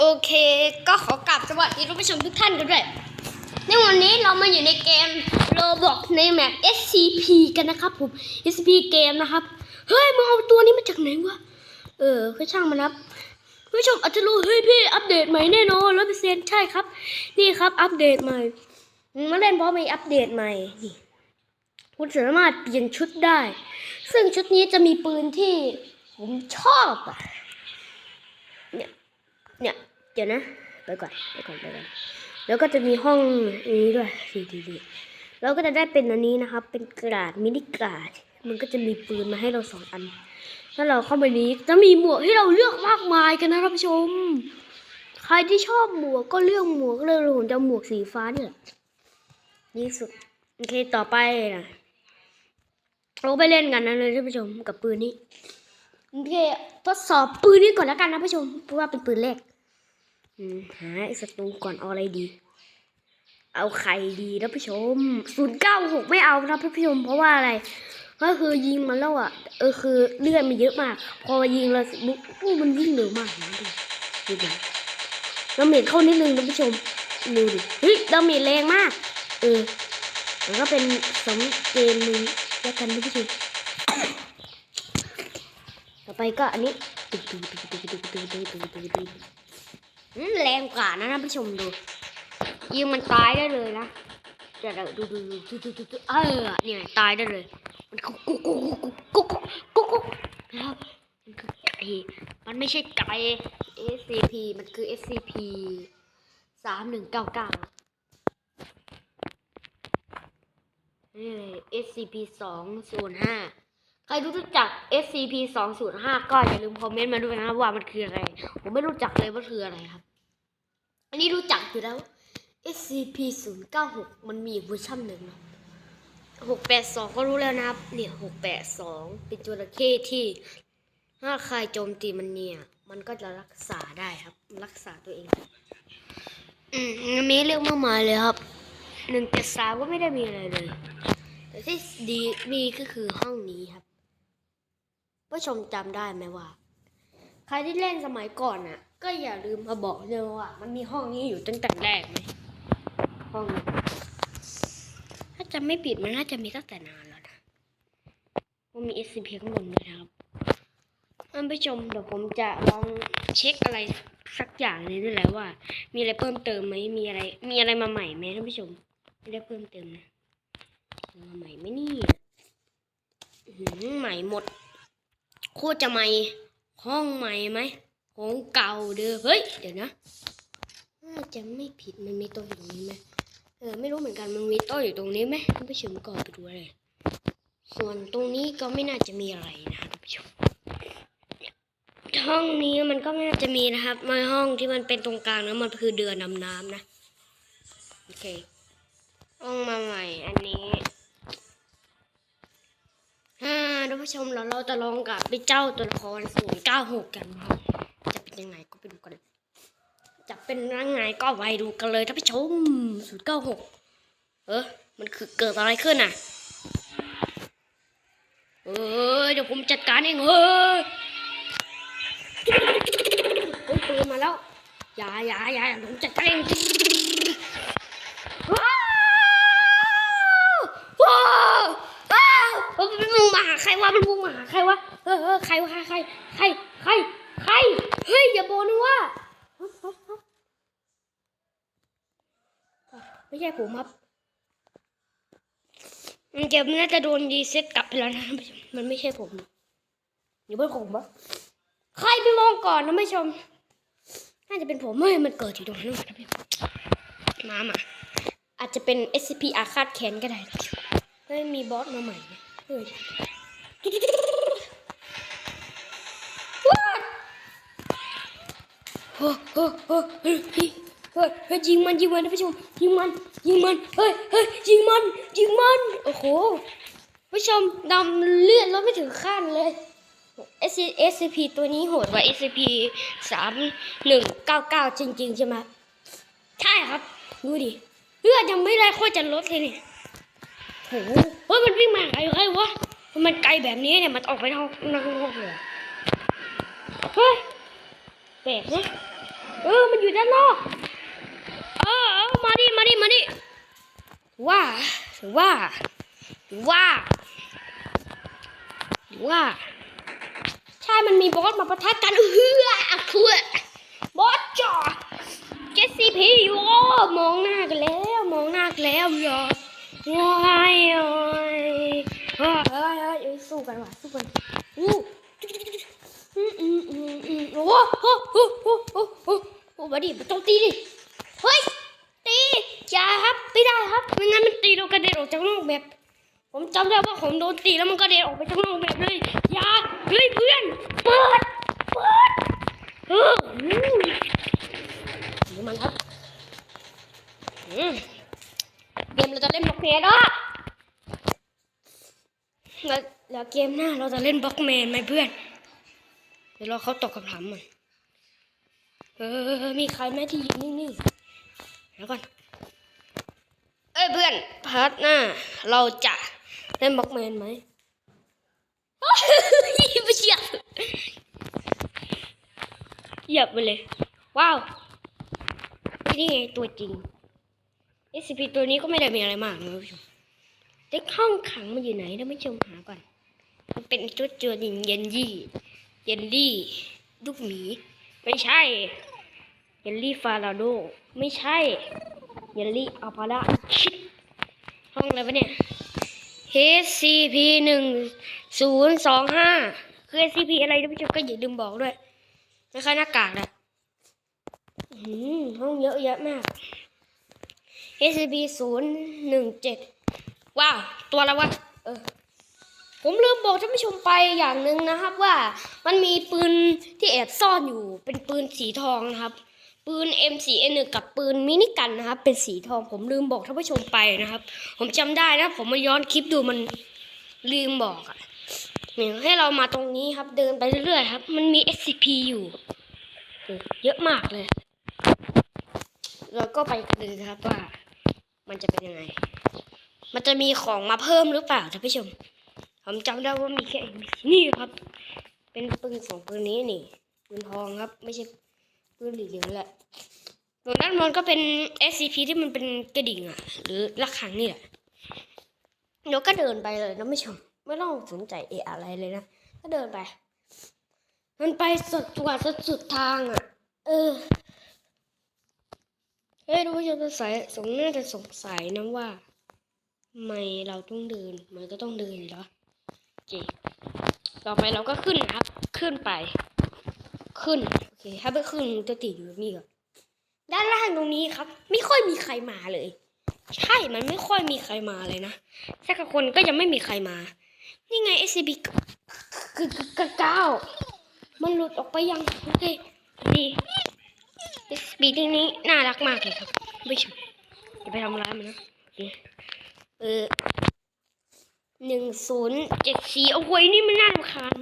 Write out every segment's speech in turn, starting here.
โอเค ก็ขอกลับสวัสดีท่านผู้ชมทุกท่านกันด้วยในวันนี้เรามาอยู่ในเกม Roblox ในแมป SCP กันนะครับผม SCP เกมนะครับ เฮ้ยมึงเอาตัวนี้มาจากไหนวะ เออก็ช่างมันครับผู้ชมอาจจะรู้ เฮ้ยพี่อัปเดตใหม่แน่นอนร้อยเปอร์เซ็นต์ใช่ครับ นี่ครับอัปเดตใหม่มาเล่นเพราะมีอัปเดตใหม่นี่คุณสามารถเปลี่ยนชุดได้ ซึ่งชุดนี้จะมีปืนที่ผมชอบอะเนี่ย เนี่ย ดี๋ยวนะ ไปก่อนไปก่อนไปก่อนแล้วก็จะมีห้องนี้ด้วยดีดีดีแล้วก็จะได้เป็นอันนี้นะครับ เป็นกระดาษมินิกระดาษมันก็จะมีปืนมาให้เราสองอัน ถ้าเราเข้าไปนี้จะมีหมวกให้เราเลือกมากมายกันนะท่านผู้ชม ใครที่ชอบหมวกก็เลือกหมวกเลยผมจะหมวกสีฟ้าเนี่ยนี่สุดโอเคต่อไปนะเราไปเล่นกันนะเลยท่านผู้ชมกับปืนนี้โอเคทดสอบปืนนี้ก่อนแล้วกันนะผู้ชมเพราะว่าเป็นปืนแรก หาศัตรูก่อนเอาอะไรดี เอาไข่ดีนะผู้ชมศูนย์เก้าหกไม่เอานะผู้ชม เพราะว่าอะไร ก็คือยิงมันแล้วอะ เออคือเลือดมันเยอะมาก พอยิงแล้วบุ๊กอู้มันวิ่งเร็วมากนะดูดูดิดาเมจเข้านิดนึงนะผู้ชมดูดิเฮ้ยดาเมจแรงมาก เออแล้วก็เป็นสองเกมนึงแล้วกันนะผู้ชมต่อไปก็อันนี้ แรงกว่านะท่านผู้ชมดู ยิงมันตายได้เลยนะเดี๋ยวดูดูดูดูดูดูเออเนี่ยตายได้เลย มันกุกกุ๊กกุ๊กกุ๊กกุ๊กกุ๊กกุ๊กนะครับมันคือไก่มันไม่ใช่ไก่ SCP มันคือ SCP สามหนึ่งเก้าเก้านี่เลย SCP สองศูนย์ห้าใครรู้จัก SCP 2 0 5ก็อย่าลืมคอมเมนต์มาด้วยนะครับว่ามันคืออะไร ผมไม่รู้จักเลยว่าคืออะไรครับ อันนี้รู้จักอยู่แล้ว SCP 0 9 6มันมีเวอร์ชันหนึ่งนะ682ก็รู้แล้วนะครับ เนี่ย682เป็นจระเข้ที่ ถ้าใครโจมตีมันเนี่ย มันก็จะรักษาได้ครับ รักษาตัวเอง อืมมีเรื่องมากมายเลยครับหนึ่งเจ็ดสามก็ไม่ได้มีอะไรเลย แต่ที่ดีนี่ก็คือห้องนี้ครับผู้ชมจำได้ไหมว่า ใครที่เล่นสมัยก่อนน่ะ ก็อย่าลืมมาบอกเลยว่ามันมีห้องนี้อยู่ตั้งแต่แรกไหมห้องนี้ถ้าจะไม่ปิดมันน่าจะมีตั้งแต่นานแล้วนะมันมี SCP ข้างบนด้วยนะครับท่านผู้ชมเดี๋ยวผมจะลองเช็คอะไรสักอย่างหนึงนี่แหละว่า มีอะไรเพิ่มเติมไหมมีอะไร มีอะไรมาใหม่ไหมท่านผู้ชมไม่ได้เพิ่มเติมนะมาใหม่ไหมนี่หือใหม่หมด โคตรจะใหม่ห้องใหม่ไหม ของเก่าเด้อเฮ้ย เดี๋ยวนะน่าจะไม่ผิดมันมีต๊ะอยู่ตรงนี้ไหมเออไม่รู้เหมือนกันมันมีโต๊ะอยู่ตรงนี้ไหมท่านผู้ชมก่อนไปดูเลย ส่วนตรงนี้ก็ไม่น่าจะมีอะไรนะท่านผู้ชมห้องนี้มันก็ไม่น่าจะมีนะครับมาห้องที่มันเป็นตรงกลางนะมันคือเดือนนำน้ำนะโอเคห้องมาใหม่อันนี้ฮ่าท่านผู้ชมเราเราจะลองกับไปเจ้าตัวละครศูนย์เก้าหกกันนะครับ เป็นยังไงก็ไปดูกันเลยจะเป็นยังไงก็ไปดูกันเลยท่านผู้ชมศูนย์เก้าหกเออมันคือเกิดอะไรขึ้นอะเออเดี๋ยวผมจัดการเองเฮ้ยปืนมาแล้วอย่าอย่าอย่ายผมจัดการเองว้าวว้าวว้าวมันมึงมาหาใครวะมันมุ่งมาหาใครวะเออเออใครวะใครใครใครใครใคร เฮ้ย อย่าบอกนะว่าไม่ใช่ผมครับมันเก็บน่าจะโดนรีเซ็ตกลับไปแล้วนะมันไม่ใช่ผมอย่าเป็นผมปะใครไปมองก่อนนะไม่ชม น่าจะเป็นผมไม่มันเกิดอยู่ตรงนั้นนะพี่มามาอาจจะเป็น SCP อาฆาตแค้นก็ได้นะเฮ้ยมีบอสมาใหม่นะเฮ้ย โอ้โหโอ้โหเฮ้ยเฮ้ยเฮ้ยเฮ้ยยิงมันยิงมันนะผู้ชมยิงมันยิงมันเฮ้ยเฮ้ยยิงมันยิงมันโอ้โหผู้ชมดำเลือดลดไม่ถึงขั้นเลย S SCP ตัวนี้โหดกว่า SCP สามหนึ่งเก้าเก้าจริง ๆ ใช่ไหมใช่ครับ ดูดิเลือดยังไม่ได้ค่อยจะลดเลยเนี่ยโหเฮ้ยมันวิ่งมาไกลใครวะมันไกลแบบนี้เนี่ยมันออกไปนอกนอกโลกเลยเฮ้ย ปลกนะเออ มันอยู่ด้านนอก เออเออมาดิ มาดิ มาดิ ว่าถือว่าถือว่าถือว่าใช่มันมีบอสมาปะทะกันเฮืออะคือบอสจ่อเจสซี่พีอยู่โอมองหน้ากันแล้ว มองหน้ากันแล้วเหรอว้ายโอ้ยเฮ้ยเฮ้ยสู้กันว่ะสู้กันอู้ โอ้โหโอ้โหโอ้โหโอ้โหโอ้โหมาดิมาต้องตีดิ เฮ้ย ตีอย่าครับ ไม่ได้ครับ ไม่งั้นมันตีเรากระเด็นออกจากนอกแบบ ผมจำได้ว่าผมโดนตีแล้วมันกระเด็นออกไปจากนอกแบบเลย อย่าเฮ้ยเพื่อน เปิด เปิดเออมดูมันครับเกมเราจะเล่นบล็อกแมนอะแล้วแล้วเกมหน้าเราจะเล่นบล็อกแมนไหมเพื่อน ดี๋ยวรอเขาตอบคำถามมันเออ มีใครไหมที่ยืนนิ่งๆแล้วก่อน เอ้ยเพื่อน พาร์ทหน้า เราจะเล่นบล็อกแมนไหมไม่เชียบเหยียบไปเลย ว้าว นี่ไงตัวจริง SCP ตัวนี้ก็ไม่ได้มีอะไรมากนะผู้ชมเด็กห้องขังมันอยู่ไหนท่านผู้ชมหาก่อน มันเป็นตัวเจอยิงเยนยี่ เยนลี่ลูกหมี ไม่ใช่ เยลลี่ฟาราโด ไม่ใช่ เยลลี่อัลพาราชิดห้องอะไรวะเนี่ย HCP หนึ่งศูนย์สองห้าคือ SCP อะไรท่านผู้ชมก็อย่าลืมบอกด้วยคล้ายหน้ากากนะหือห้องเยอะแยะมาก SCP ศูนย์หนึ่งเจ็ดว้าว ตัวอะไรวะ เออ ผมลืมบอกท่านผู้ชมไปอย่างหนึ่งนะครับว่ามันมีปืนที่แอบซ่อนอยู่เป็นปืนสีทองนะครับ ปืน M4N1 กับปืนมินิกันนะครับ เป็นสีทองผมลืมบอกท่านผู้ชมไปนะครับ ผมจำได้นะ ผมมาย้อนคลิปดูมันลืมบอกอะเนี่ยให้เรามาตรงนี้ครับ เดินไปเรื่อยๆครับ มันมี SCP อยู่ เยอะมากเลยเราก็ไปกันเลยนะครับว่า มันจะเป็นยังไง มันจะมีของมาเพิ่มหรือเปล่าท่านผู้ชม ผมจำได้ว่ามีแค่นี่ครับ เป็นปืนสองปืนนี้นี่ปืนทองครับ ไม่ใช่ปืนเหลืองแหละส่วนด้านบนก็เป็น SCP ที่มันเป็นกระดิ่งอะ หรือระฆังนี่แหละเดี๋ยวก็เดินไปเลยนะไม่ชมไม่ต้องสนใจเอะอะไรเลยนะก็เดินไป มันไปสุดกว่าสุดสุดทางอะ เออเฮ้ยท่านผู้ชมสงสัยสงน่าจะสงสัยนะว่าทำไมเราต้องเดิน มันก็ต้องเดินเหรอ เค ต่อไปเราก็ขึ้นนะครับ ขึ้นไป ขึ้น โอเค ถ้าไม่ขึ้นจะติดอยู่นี่ก่อนด้านล่างตรงนี้ครับ ไม่ค่อยมีใครมาเลย ใช่ มันไม่ค่อยมีใครมาเลยนะสักคนก็ยังไม่มีใครมา นี่ไง SCP คือเก้ามันหลุดออกไปยังโอเคดี SCP ที่นี้น่ารักมากเลยครับไม่ใช่อย่าไปทำร้ายมันนะโอเคเออ หนึ่งศูนย์เจ็ดสี่โอ้โหนี่มันน่ารำคาญ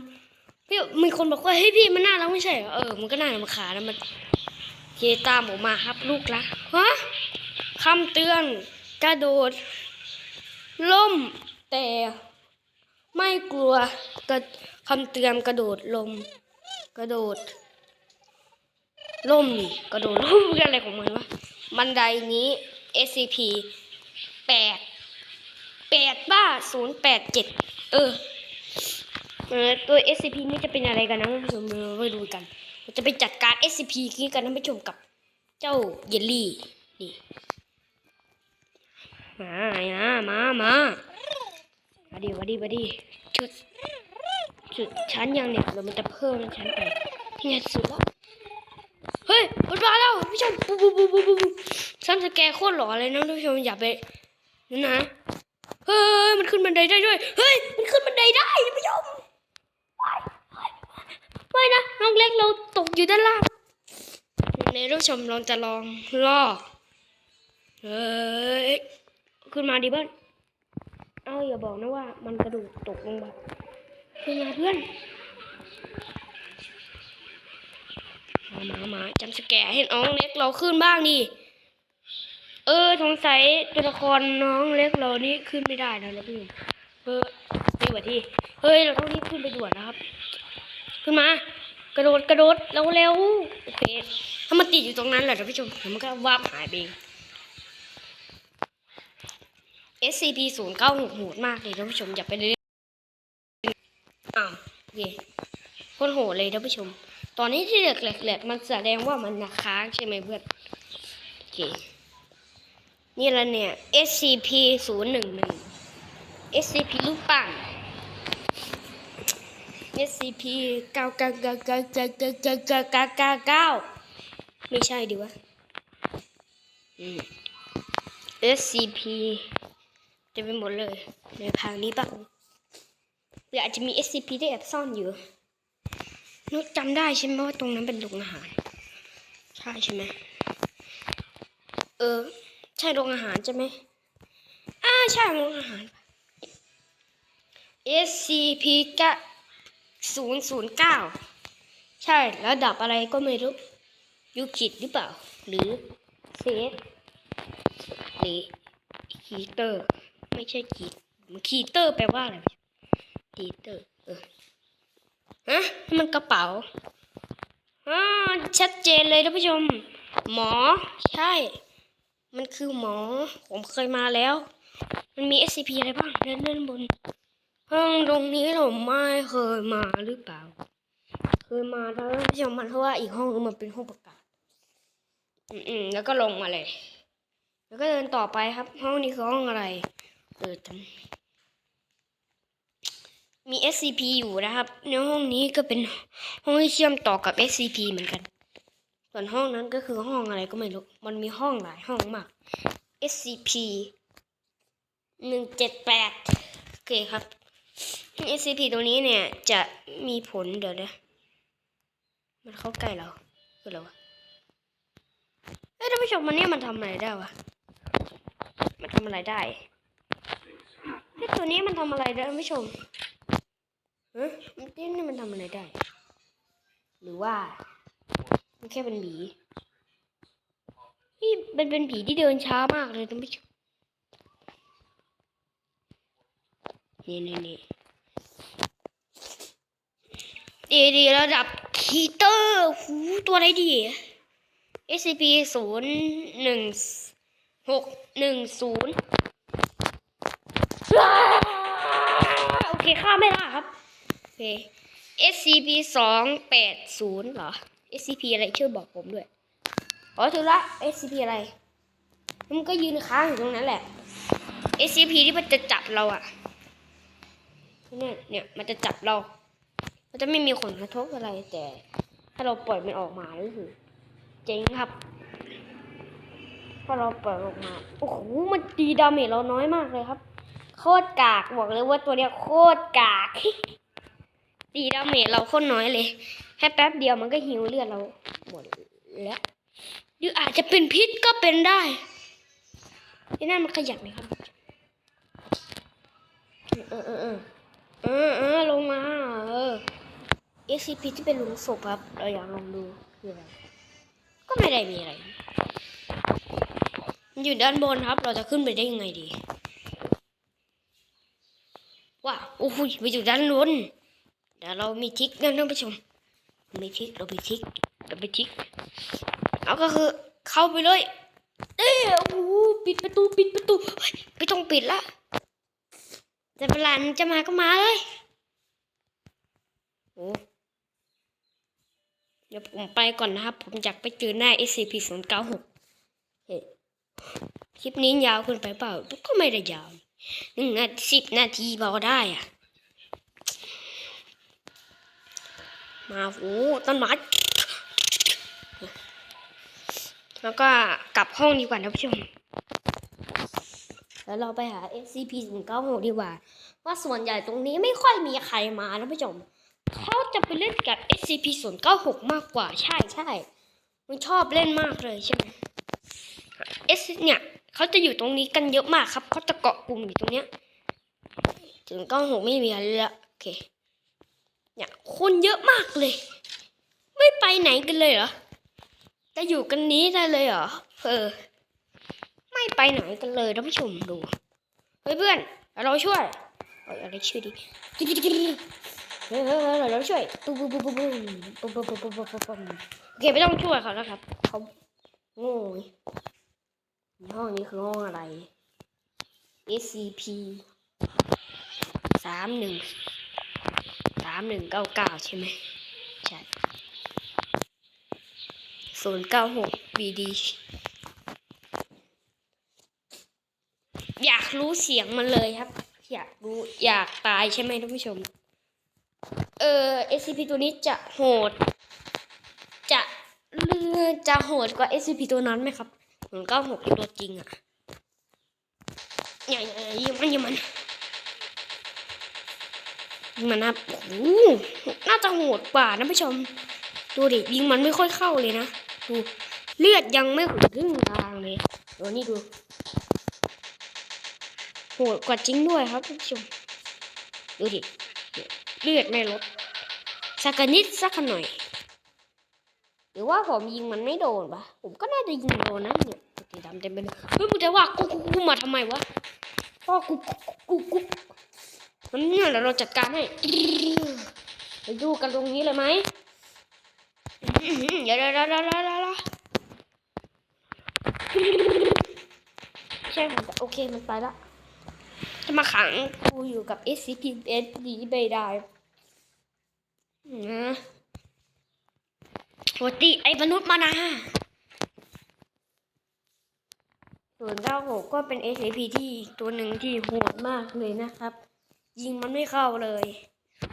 พี่มีคนบอกว่าเฮ้ยพี่มันน่ารักไม่ใช่เหรอเออมันก็น่ารำคาญนะมันเคตามผมมาครับลูกละฮะคำเตือนกระโดด ล่มแต่ไม่กลัวกระคำเตือนกระโดดลม กระโดด ล่มกระโดดล่มออะไรของมันวะบันไดนี้ SCP แปด แปดบ้าศูนย์แปดเจ็ดเออเออตัว SCP นี่จะเป็นอะไรกันนะท่านผู้ชมเราไปดูกันเราจะไปจัดการ SCP นี้กันนะท่านผู้ชมกับเจ้าเยลลี่นี่มามามามามาดีมาดีมาดีชุดชุดชั้นยังเนี่ยเดี๋ยวมันจะเพิ่มชั้นไปที่ไงสุดแล้วเฮ้ยมันมาแล้วท่านผู้ชมปุ๊บปุ๊บปุ๊บปุ๊บปุ๊บชั้นสแกโคตรหล่อเลยนะท่านผู้ชมอย่าไปนั่นะ เฮ้ยมันขึ้นบันไดได้ด้วยเฮ้ยมันขึ้นบันไดได้ท่านผู้ชมไม่นะน้องเล็กเราตกอยู่ด้านล่างในท่านผู้ชมเราจะลองล่อเฮ้ยขึ้นมาดิเพื่อนเอาอย่าบอกนะว่า มันกระดูกตกลงมาขึ้นมาเพื่อนมามามาจำสแกร์ให้น้องเล็กเราขึ้นบ้างดิ เออสงสัยตัวละครน้องเล็กเรานี่ขึ้นไม่ได้แล้วนะพี่เออนี่ว่าที่ เฮ้ยเราต้องรีบขึ้นไปด่วนนะครับ ขึ้นมา กระโดดกระโดดเร็วเร็วโอเคทำามันติดอยู่ตรงนั้นแหละท่านผู้ชมแล้วมันก็วาบหายไปเอง SCP 0 9 6โหดมากเลยท่านผู้ชมอย่าไปเล่นอ้าวเคโคตรโหดเลยท่านผู้ชม ตอนนี้ที่เหลือแหลกๆมันแสดงว่ามันนะค้างใช่ไหมเพื่อนโอเค นี่ละเนี่ย SCP 0 1 1 SCP ลูกปั่น SCP 9 9 9 9 9 9 9 9 9 9ไม่ใช่ดิวะ SCP เต็มไปหมดเลย ในทางนี้บ้างหรืออาจจะมี SCP ที่แอบซ่อนอยู่นุกจำได้ใช่ไหมว่าตรงนั้นเป็นโรงอาหาร ใช่ใช่ไหมเออ ใช่โรงอาหารใช่ไหมอ่าใช่โรงอาหาร SCP กะศูนย์ศูนย์เก้าใช่ระดับอะไรก็ไม่รู้ยูกิตหรือเปล่า หรือเซฟหรือคีเตอร์ ไม่ใช่กีคีเตอร์แปลว่าอะไรคีเตอร์เออฮะมันกระเป๋าอ่าชัดเจนเลยท่านผู้ชม หมอใช่ มันคือหมอ ผมเคยมาแล้ว มันมี SCP อะไรบ้างเดินเดินบน ห้องตรงนี้เราไม่เคยมาหรือเปล่า เคยมาแล้วท่านผู้ชมมันเพราะว่าอีกห้องนึงมันเป็นห้องประกาศ อืมแล้วก็ลงมาเลย แล้วก็เดินต่อไปครับ ห้องนี้คือห้องอะไร เออจำมี SCP อยู่นะครับ ในห้องนี้ก็เป็นห้องที่เชื่อมต่อกับ SCP เหมือนกัน ส่วนห้องนั้นก็คือห้องอะไรก็ไม่รู้ มันมีห้องหลายห้องมาก SCP หนึ่งเจ็ดแปดโอเคครับ SCP ตรงนี้เนี่ยจะมีผลเดี๋ยวนะมันเข้าใกล้เราคืออะไรวะเอ้ยท่านผู้ชมมันเนี่ยมันทำอะไรได้วะ มันทำอะไรได้ไอ้ตัวนี้มันทำอะไรได้ท่านผู้ชมฮะมันเต้นนี่มันทำอะไรได้ หรือว่า แค่เป็นผีนี่มันเป็นผีที่เดินช้ามากเลยท่านผู้ชมนี่นี่นี่ดีดีระดับคีเตอร์หูตัวอะไรดี SCP ศูนย์หนึ่งหกหนึ่งศูนย์โอเคข้าไม่ได้ครับ โอเค SCP สองแปดศูนย์เหรอ SCP อะไรช่วยบอกผมด้วยอ๋อถูกละ SCP อะไรมันก็ยืนค้างอยู่ตรงนั้นแหละ SCP ที่มันจะจับเราอะเนี่ยเนี่ยมันจะจับเรา มันจะไม่มีผลกระทบอะไร แต่ ถ้าเราปล่อยมันออกมาก็คือเจ๋งครับถ้าเราปล่อยออกมา โอ้โห มันตีดาเมจเราน้อยมากเลยครับ โคตรกาก บอกเลยว่าตัวเนี้ยโคตรกาก ตีดาเมจเราโคตรน้อยเลย แค่แป๊บเดียวมันก็หิวเลือดเราหมดแล้วหรืออาจจะเป็นพิษก็เป็นได้ที่นั่นมันขยับไหมครับ เออเออเออเออเออลงมา เออ SCP ที่เป็นหลุมศพครับ เราอยากลองดูคืออะไรก็ไม่ได้มีอะไรมันอยู่ด้านบนครับ เราจะขึ้นไปได้ยังไงดีว้าโอ้โหไปอยู่ด้านบนเดี๋ยวเรามีทิกนะท่านผู้ชม มีทริกเรามีทริกเรามีทริกเอาก็คือเข้าไปเลยเอ้โอ้โหปิดประตูปิดประตูไม่ต้องปิดละแต่เวลามันจะมาก็มาเลยโอ้เดี๋ยวผมไปก่อนนะครับ ผมอยากไปเจอหน้า SCP 0 9 6เฮ้ยคลิปนี้ยาวเกินไปเปล่า ก็ไม่ได้ยาวหนึ่งนาทีสิบนาทีพอได้อะ มาโอ้ต้นไม้แล้วก็กลับห้องดีกว่านะผู้ชม แล้วเราไปหา SCP 1 9 6ดีกว่า ว่าส่วนใหญ่ตรงนี้ไม่ค่อยมีใครมานะผู้ชมเขาจะไปเล่นกับ SCP 0 9 6มากกว่า ใช่ใช่มันชอบเล่นมากเลยใช่ไหม S เนี่ยเขาจะอยู่ตรงนี้กันเยอะมากครับเขาจะเกาะกลุ่มอยู่ตรงเนี้ย ถึงก้องหกไม่มีอะไรล้วโอเค เนี่ยคนเยอะมากเลย ไม่ไปไหนกันเลยเหรอจะอยู่กันนี้ได้เลยเหรอเออ ไม่ไปไหนกันเลยท่านผู้ชมดูเฮ้ยเพื่อนเราช่วยเอ้ยอะไรช่วยดิกิ๊กกิ๊กกิ๊กกิ๊กเฮ้ยเฮ้ยเฮ้เราช่วยปุ๊บปุ๊บปุ๊บปุ๊บปุ๊บปุ๊บปุ๊บปุ๊บปุ๊บปุ๊บปุ๊บโอเคไม่ต้องช่วยเขาแล้วครับเขาโง่ห้องนี้คือห้องอะไร SCP สามหนึ่งามหนึ่งเก้าเก้าใช่ไหมใช่ศูนย์เก้าหก BD อยากรู้เสียงมันเลยครับ อยากรู้อยากตายใช่ไหมท่านผู้ชม เออ SCP ตัวนี้จะโหด จะเลือจะโหดกว่า SCP ตัวนั้นไหมครับเหมือนเก้าหกตัวจริงอะอย่าอย่ายิงมันยิงมันยิง มันนะครับโอ้น่าจะโหดกว่านะผู้ชม ดูดิยิงมันไม่ค่อยเข้าเลยนะดูเลือดยังไม่ถึงครึ่งทางเลยเดี๋ยวนี่ดูโหดกว่าจริงด้วยครับท่านผู้ชม ดูดิ เลือดไม่ลด สักนิดสักหน่อย หรือว่าผมยิงมันไม่โดนปะผมก็น่าจะยิงโดนนะเนี่ยสีดำเต็มไปเลยเฮ้ยมึงจะว่ากูกูกูมาทำไมวะพ่อกูกูกู มันเนี่ยเดี๋ยวเราจัดการให้ไปดูกันตรงนี้เลยไหมอื้อหือเดี๋ยวเดี๋ยวเดี๋ยวเดี๋ยวใช่ผมโอเคมันไปละจะมาขังกูอยู่กับ SCP S ดีไม่ได้นะปกติไอ้มนุษย์มานาส่วนเก้าหกก็เป็น SCP ที่ตัวหนึ่งที่โหดมากเลยนะครับ ยิงมันไม่เข้าเลย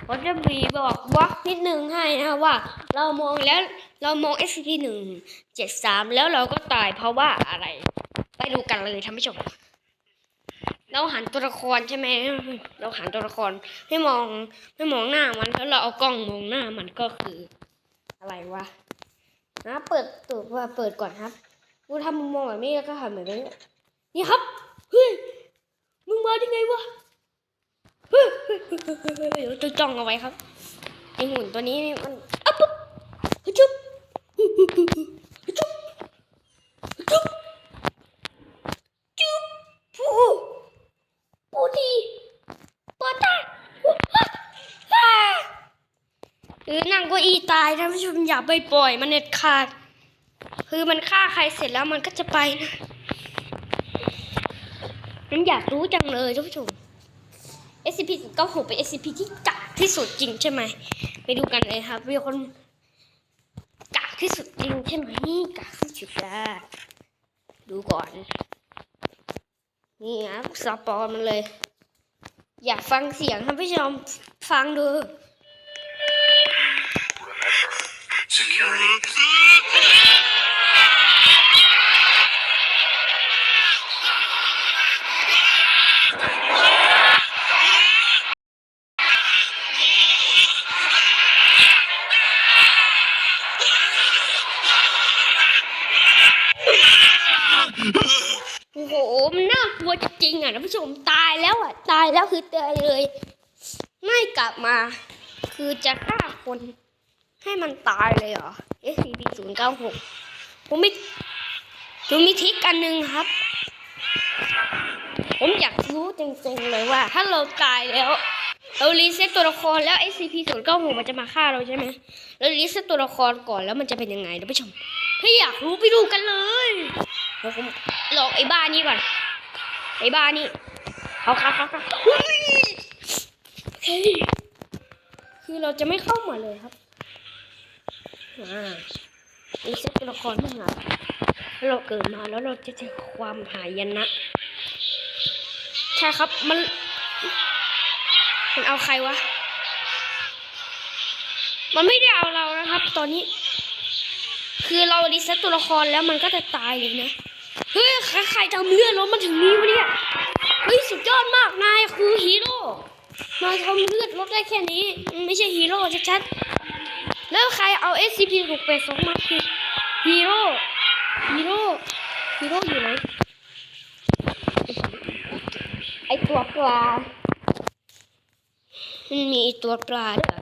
ผมจะมีบอกว่านิดนึงให้นะว่า เรามองแล้วเรามอง SCP หนึ่งเจ็ดสามแล้วเราก็ตายเพราะว่าอะไร ไปดูกันเลยท่านผู้ชมเราหันตัวละครใช่ไหมเราหันตัวละครให้มองให้มองหน้ามันแล้วเราเอากล้องมองหน้ามันก็คือ อะไรวะนะเปิดตัวว่าเปิดก่อนครับกูทำมุมมองแบบนี้แล้วก็หันแบบนี้นี่ครับ จะจ้องเอาไว้ครับไอหุ่นตัวนี้มันอ๊ะปุ๊บฮึจุ๊บฮึฮึฮึฮึฮึจุ๊บฮึจุ๊บจุ๊บปูปูดีปอตาฮ่าหรือนั่งก็อีตายท่านผู้ชมอย่าไปปล่อยมันเด็ดขาด คือมันฆ่าใครเสร็จแล้วมันก็จะไปนะนั้นอยากรู้จังเลยท่านผู้ชม SCP 96เป็น SCP ที่กักที่สุดจริงใช่ไหมไปดูกันเลยครับมีคนกักที่สุดจริงใช่ไหมกักที่สุดอะดูก่อน นี่ครับสปอร์มันเลย อยากฟังเสียงท่านพี่ชมฟังดู โอ้โหมันน่ากลัวจริงๆอะท่านผู้ชมตายแล้วอะ ตายแล้วคือตายเลย ไม่กลับมา คือจะฆ่าคน ให้มันตายเลยเหรอ SCP ศูนย์เก้าหกผมมีผมมีทิกอันหนึ่งครับ ผมอยากรู้จริงๆเลยว่า ถ้าเราตายแล้วเรารีเซ็ตตัวละครแล้ว SCP ศูนย์เก้าหกมันจะมาฆ่าเราใช่ไหมเรารีเซ็ตตัวละครก่อนแล้วมันจะเป็นยังไงท่านผู้ชม ถ้าอยากรู้ไปดูกันเลย ดี๋ยวผมหลอกไอ้บ้านี่ก่อน ไอ้บ้านี่เอาครับครับครับเฮ้ยเฮ้ยคือเราจะไม่เข้ามาเลยครับอ่ารีเซ็ตตัวละครไม่หาเราเกิดมาแล้วเราจะเจอความหายนะ ใช่ครับมัน มันเอาใครวะ มันไม่ได้เอาเรานะครับ ตอนนี้ คือเรารีเซ็ตตัวละครแล้วมันก็จะตายเลยนะ ใครทำเลือดลดมาถึงนี้วะเนี่ยเฮ้ยสุดยอดมากนายคือฮีโร่นายทำเลือดลดได้แค่นี้ ไม่ใช่ฮีโร่ชัดๆแล้วใครเอา SCP 6 8 2มาคือฮีโร่ฮีโร่ฮีโร่อยู่ไหนไอตัวปลามันมีตัวปลาด้วย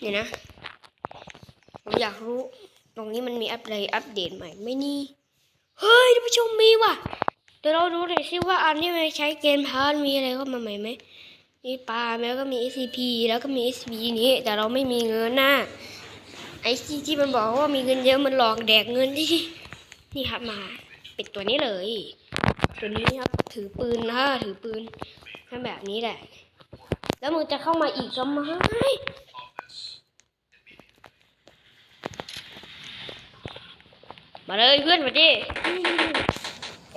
เนี่ยนะผมอยากรู้ ตรงนี้มันมีอัปเดตอัปเดตใหม่ไหมนี่ เฮ้ยท่านผู้ชมมีว่ะ เดี๋ยวเราดูหน่อยสิว่าอันนี้มันใช้เกมพาร์ทมีอะไรเข้ามาใหม่ไหมมีปลาแล้วก็มี SCP แล้วก็มี SCP นี้ แต่เราไม่มีเงินนะไอ้ที่ที่มันบอกว่ามีเงินเยอะมันหลอกแดกเงินที่นี่ครับมาปิดตัวนี้เลยตัวนี้ครับถือปืนนะถือปืนทำแบบนี้แหละ แล้วมึงจะเข้ามาอีกทำไม มาเลยเพื่อนมาดิ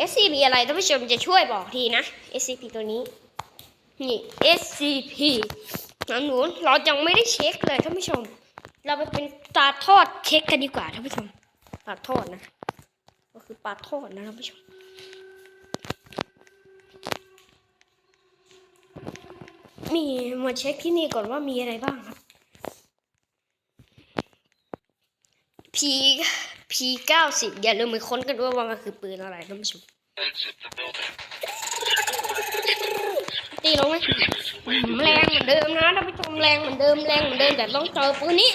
SCP อะไรท่านผู้ชมจะช่วยบอกทีนะ SCP ตัวนี้ นี่ SCP น้ำหนูเรายังไม่ได้เช็คเลยท่านผู้ชม เราไปเป็นปาทอดเช็คกันดีกว่าท่านผู้ชมปลาทอดนะ ก็คือปลาทอดนะท่านผู้ชมมีมาเช็คที่นี่ก่อนว่ามีอะไรบ้างครับผี P90 อย่าลืมไปค้นกันด้วยว่ามันคือปืนอะไรท่านผู้ชมตีลงไหมแรงเหมือนเดิมนะท่านผู้ชมแรงเหมือนเดิมแรงเหมือนเดิมแต่ต้องเจอปืนนี้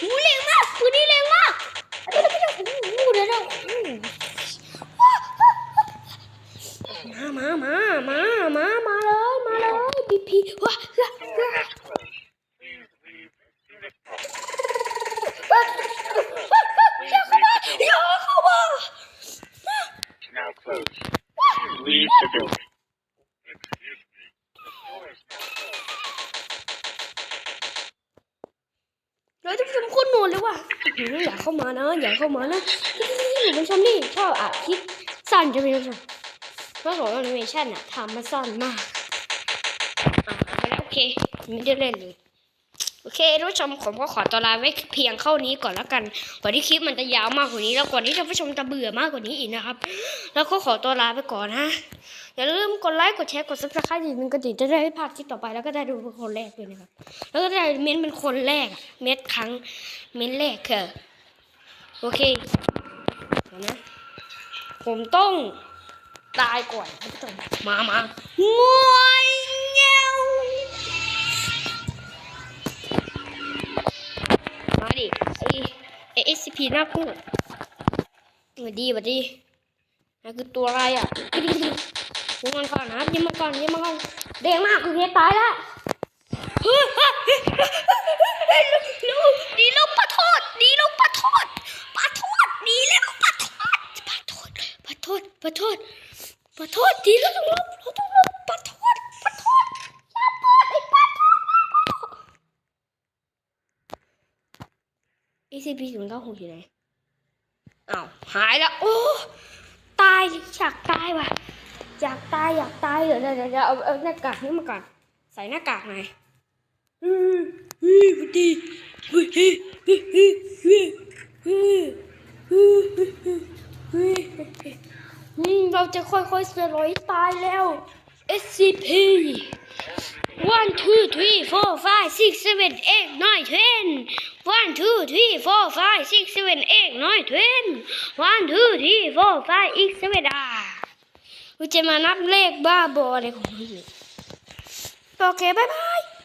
หูแรงมากปืนนี้แรงมากหูเดี๋ยวมามามามามามาเลยมาเลยบีพีว้า เข้ามานะ อย่าเข้ามานะนี่คุณผู้ชมนี่ชอบอะคลิปสั้นจะเป็นผู้ชมเพราะของแอนิเมชันอะทำมาสั้นมากอะไปแล้วโอเคไม่ได้เล่นเลยโอเคท่านผู้ชมผมก็ขอตัวลาไว้เพียงเท่านี้ก่อนแล้วกันก่อนที่คลิปมันจะยาวมากกว่านี้ แล้วก่อนที่ท่านผู้ชมจะเบื่อมากกว่านี้อีกนะครับ แล้วก็ขอตัวลาไปก่อนนะอย่าลืมกดไลค์กดแชร์กดซับสไครต์อย่าลืมกระดิ่งจะได้ไม่พลาดคลิปต่อไปแล้วก็ได้ดูเป็นคนแรกด้วยนะครับแล้วก็ได้เม้นเป็นคนแรกเม็ดครั้งเม้นแรกคือ โอเคเดี๋ยวนะ ผมต้องตายก่อนท่านผู้ชมมามางวยเงี้ยวมาดิไอเอสซีพีหน้าคู่สวัสดีสวัสดีนั่นคือตัวอะไรอะยิงมันก่อนนะยิงมันก่อนยิงมันก่อนแดงมากคือเฮียตายแล้วลูกลูก ปะโทษปะโทษดีเราต้องลบเราต้องลบปะโทษปะโทษอย่าเดไอ้ปะโทษมอก ECP ศูนย์เก้าหกอยู่ไหนอ้าวหายแล้วโอ้ตายอยากตายว่ะอยากตายอยากตายเดี๋ยวเดี๋ยวเอาเอาหน้ากากนี้มาก่อนใส่หน้ากากหน่อยอืมอืมดีอืมอืมอืมอืมอืมอืมอืม เราจะค่อยๆสลอยตายแล้ว SCP one two three four five six seven eight nine ten one two three four five six seven eight nine ten one two three four five six seven อ่ากูจะมานับเลขบ้าบออะไรของมึงโอเค บ๊ายบาย